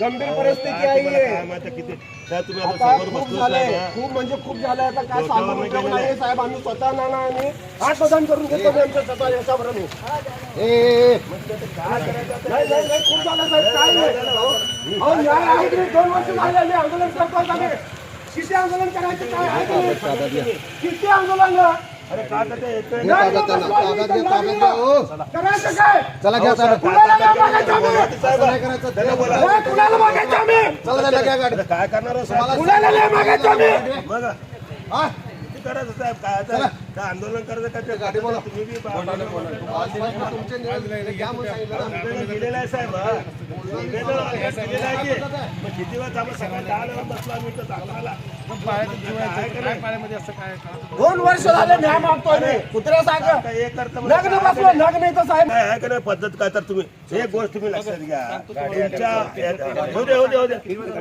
गंभीर परिस्थिती आहे काय माहिती किती त्या तुम्ही आता खूप बसलो झालंय. खूप म्हणजे खूप झालंय. आता काय डोक्यावर सांगून नाही साहेब. आम्ही स्वतः नाना आणि आत्मदान करून घेतो मी आमच्या स्वतः याच्यावर आम्ही. नाही खूप झालं साहेब. काय नाही. अहो, न्याय आहे की नाही? दोन वर्ष झाले आम्ही आंदोलन आम्ही किती आंदोलन करायचं काय आहे? किती आंदोलन? चला घ्या काय करणार हो साहेब करायचं काय आता काय आंदोलन करायचं का ते गाडी बोला. तुम्ही बी बा- तुमचे निवेदन घ्या म्हणून सांगितलं ना. निवेदन दिलेलं आहे साहेब हा. निवेदन ऑलरेडी दिलेलं आहे की. मग किती वेळ थांबा सकाळी दहा वेळा बसलो आम्ही इथं दाखवायला. काय करायचं? दोन वर्ष झाले न्याय मागतोय मी. कुत्र्या सांग आता हे करतं म्हणजे लग्न काय बसलो लग्न नाही तर साहेब. काय आहे का नाही? पद्धत काय तर तुम्ही. एक गोष्ट तुम्ही लक्षात घ्या. तुमच्या हो दे हो दे हो दे.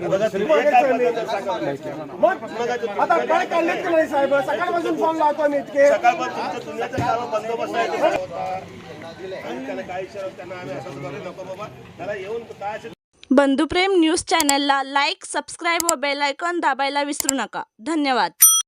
बघा तुम्ही काय पद्धत आहे सांगा. मग आता काय काढलेत की नाही साहेब? सकाळपासून फोन लावतो मी इतके. सकाळपासून तुमचं दुनियाचं काम बंदोबस्त आहे तिकडे होता. आणि त्याला काही विषय त्यांना आम्ही असं करू नको बाबा. त्याला येऊन काय असेल? बंधुप्रेम न्यूज चॅनलला लाईक सबस्क्राईब व बेल आयकॉन दाबायला विसरू नका. धन्यवाद.